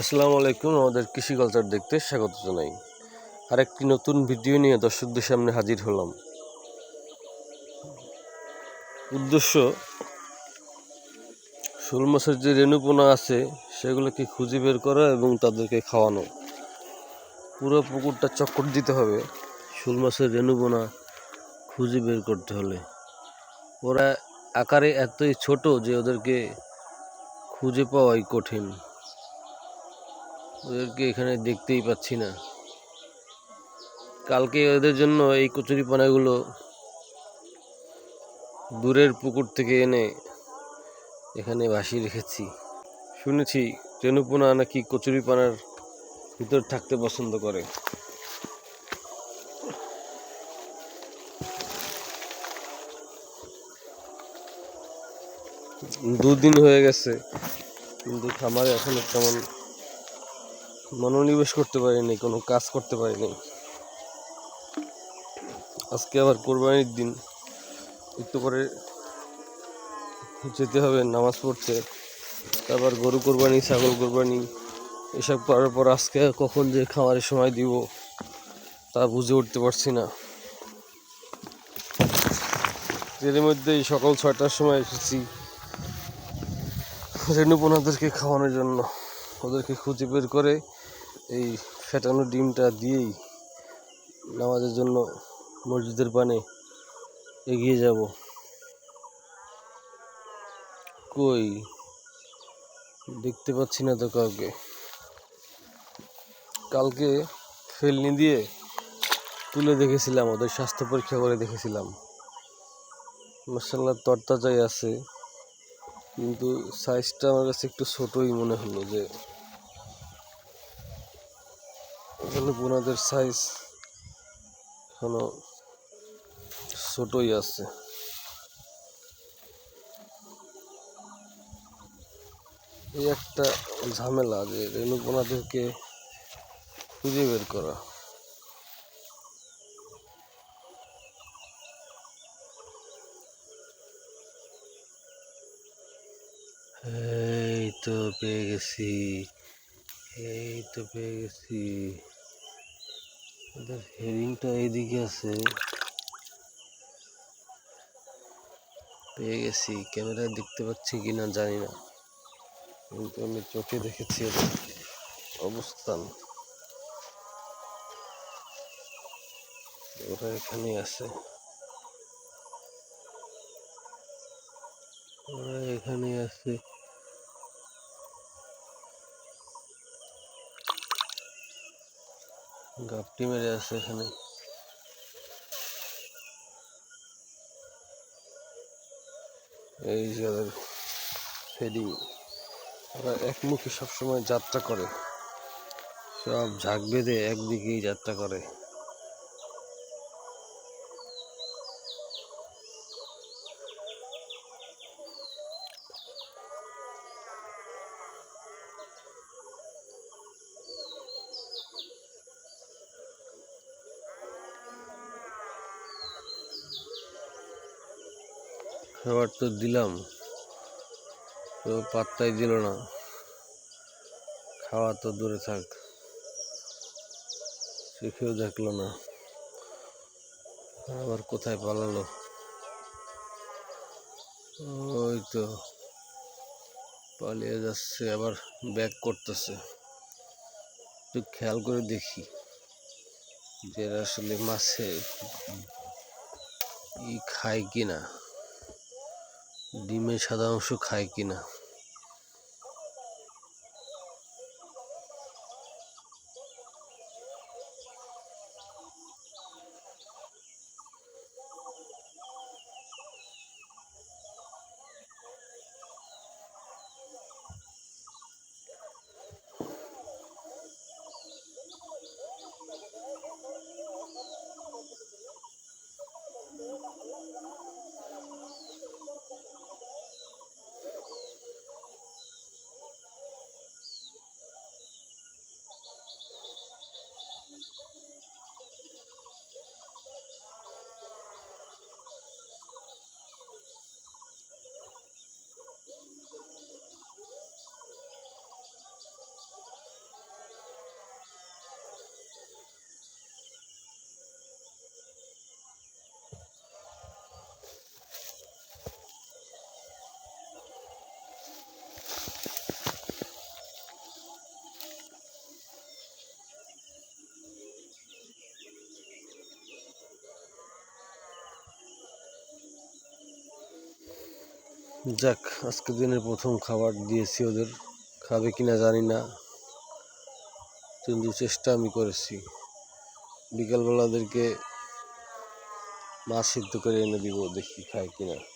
আসসালামু আলাইকুম, আমাদের কৃষি কালচার দেখতে স্বাগত জানাই। আর একটি নতুন ভিডিও নিয়ে দর্শকদের সামনে হাজির হলাম। উদ্দেশ্য, শোল মাছের যে রেণুপোনা আছে, সেগুলোকে খুঁজে বের করা এবং তাদেরকে খাওয়ানো। পুরো পুকুরটা চক্কর দিতে হবে, শোল মাছের রেণুপোনা খুঁজে বের করতে হলে। ওরা আকারে এতই ছোট যে ওদেরকে খুঁজে পাওয়াই কঠিন। ওদেরকে এখানে দেখতেই পাচ্ছি না। কালকে ওদের জন্য এই কচুরি পানাগুলো দূরের পুকুর থেকে এনে এখানে ভাসিয়ে রেখেছি। শুনেছি রেণুপোনা নাকি কচুরি পানার ভিতর থাকতে পছন্দ করে। দুদিন হয়ে গেছে, কিন্তু খামারে এখনও তেমন মনোনিবেশ করতে পারিনি, কোনো কাজ করতে পারিনি। আজকে আবার কোরবানির দিন। একটু করে যেতে হবে, নামাজ পড়তে। তারপর গরু কোরবানি, ছাগল কোরবানি, এসব করার পর আজকে কখন যে খামারের সময় দিব, তা বুঝে উঠতে পারছি না। এর মধ্যেই সকাল ছয়টার সময় এসেছি রেণুপোনাদেরকে খাওয়ানোর জন্য। ওদেরকে খুঁজে বের করে এই ফেটানো ডিমটা দিয়েই নামাজের জন্য মসজিদের পানে এগিয়ে যাব। কই? দেখতে পাচ্ছি না তো কাউকে। কালকে ফেলনি দিয়ে তুলে দেখেছিলাম, ওদের স্বাস্থ্য পরীক্ষা করে দেখেছিলাম। মার্শাল্লাহ তরতাজাই আছে। কিন্তু সাইজটা আমার কাছে একটু ছোটোই মনে হলো যে এখানে বোনাদের সাইজ এখনও ছোটই আছে। এই একটা ঝামেলা যে রেণু বোনাদেরকে খুঁজে বের করা। এই তো পেয়ে গেছি, এই তো পেয়ে গেছি। ওদের হেরিংটা এইদিকে আছে। পেয়ে গেছি, ক্যামেরায় দেখতে পাচ্ছি কিনা জানি না। কিন্তু আমি চোখে দেখেছি অবস্থান। ওরা এখানে আছে। ওরা এখানে আছে। গাপটি মেরে আছে এখানে। এই যে ফেডিং ওরা একমুখী সবসময় যাত্রা করে। সব ঝাঁক বেঁধে একদিকেই যাত্রা করে। খাবার তো দিলাম, তো পাত্তাই দিল না। খাওয়া তো দূরে থাক চোখেও দেখল না। আবার কোথায় পালালো? ওই তো, পালিয়ে যাচ্ছে, আবার ব্যাক করতেছে। একটু খেয়াল করে দেখি যে আসলে মাছে ই খায় কিনা। ডিমের সাদা অংশ খায় কিনা? যাক আজকের দিনের প্রথম খাবার দিয়েছি ওদের। খাবে কিনা জানি না। কিন্তু চেষ্টা আমি করেছি। বিকালবেলা ওদেরকে মাছ সিদ্ধ করে এনে দিব, দেখি খায় কিনা।